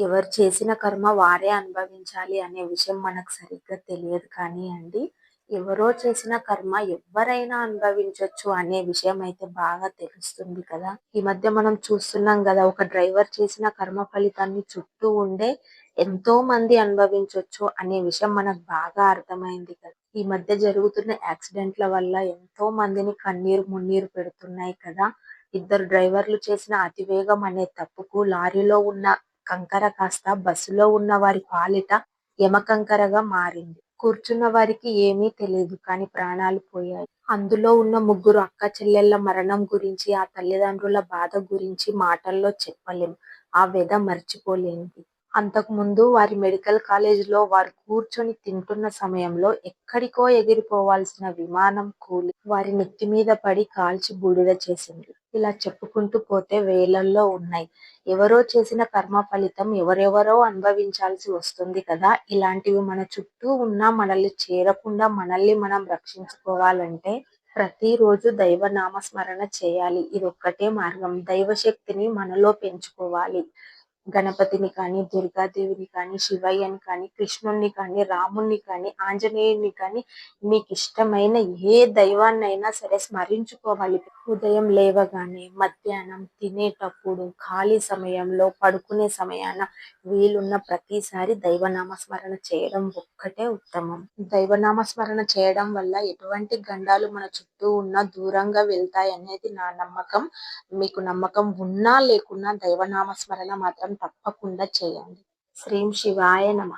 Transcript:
ఎవరు చేసిన కర్మ వారే అనుభవించాలి అనే విషయం మనకు సరిగ్గా తెలియదు కానీ అండి ఎవరో చేసిన కర్మ ఎవరైనా అనుభవించవచ్చు అనే విషయం అయితే బాగా తెలుస్తుంది కదా. ఈ మధ్య మనం చూస్తున్నాం కదా ఒక డ్రైవర్ చేసిన కర్మ ఫలితాన్ని చుట్టూ ఉండే ఎంతో మంది అనుభవించవచ్చు అనే విషయం మనకు బాగా అర్థమైంది కదా. ఈ మధ్య జరుగుతున్న యాక్సిడెంట్ల వల్ల ఎంతో మందిని కన్నీరు మున్నీరు పెడుతున్నాయి కదా. ఇద్దరు డ్రైవర్లు చేసిన అతివేగం అనే తప్పుకు లారీలో ఉన్న కంకర కాస్త బస్సులో ఉన్న వారి పాలిట యమకంకరగా మారింది. కూర్చున్న వారికి ఏమీ తెలియదు కానీ ప్రాణాలు పోయాయి. అందులో ఉన్న ముగ్గురు అక్క చెల్లెళ్ళ మరణం గురించి ఆ తల్లిదండ్రుల బాధ గురించి మాటల్లో చెప్పలేం ఆ వ్యధ మర్చిపోలేనిది. అంతకు ముందు వారి మెడికల్ కాలేజీలో వారు కూర్చొని తింటున్న సమయంలో ఎక్కడికో ఎగిరిపోవాల్సిన విమానం కూలి వారి నెత్తి మీద పడి కాల్చి బూడిద చేసింది. ఇలా చెప్పుకుంటూ పోతే వేలల్లో ఉన్నాయి. ఎవరో చేసిన కర్మ ఫలితం ఎవరెవరో అనుభవించాల్సి వస్తుంది కదా. ఇలాంటివి మన చుట్టూ ఉన్నా మనల్ని చేరకుండా మనల్ని మనం రక్షించుకోవాలంటే ప్రతిరోజు దైవ నామస్మరణ చేయాలి. ఇది ఒక్కటే మార్గం. దైవ శక్తిని మనలో పెంచుకోవాలి. గణపతిని కానీ దుర్గాదేవిని కానీ శివయ్యని కానీ కృష్ణుణ్ణి కానీ రాముణ్ణి కానీ ఆంజనేయుని కానీ మీకు ఇష్టమైన ఏ దైవాన్నైనా సరే స్మరించుకోవాలి. ఉదయం లేవగానే మధ్యాహ్నం తినేటప్పుడు ఖాళీ సమయంలో పడుకునే సమయాన వీలున్న ప్రతిసారి దైవనామ స్మరణ చేయడం ఒక్కటే ఉత్తమం. దైవనామ స్మరణ చేయడం వల్ల ఎటువంటి గండాలు మన చుట్టూ ఉన్న దూరంగా వెళ్తాయి అనేది నా నమ్మకం. మీకు నమ్మకం ఉన్నా లేకున్నా దైవనామ స్మరణ మాత్రం తప్పకుండా చేయండి. శ్రీం శివాయ నమ.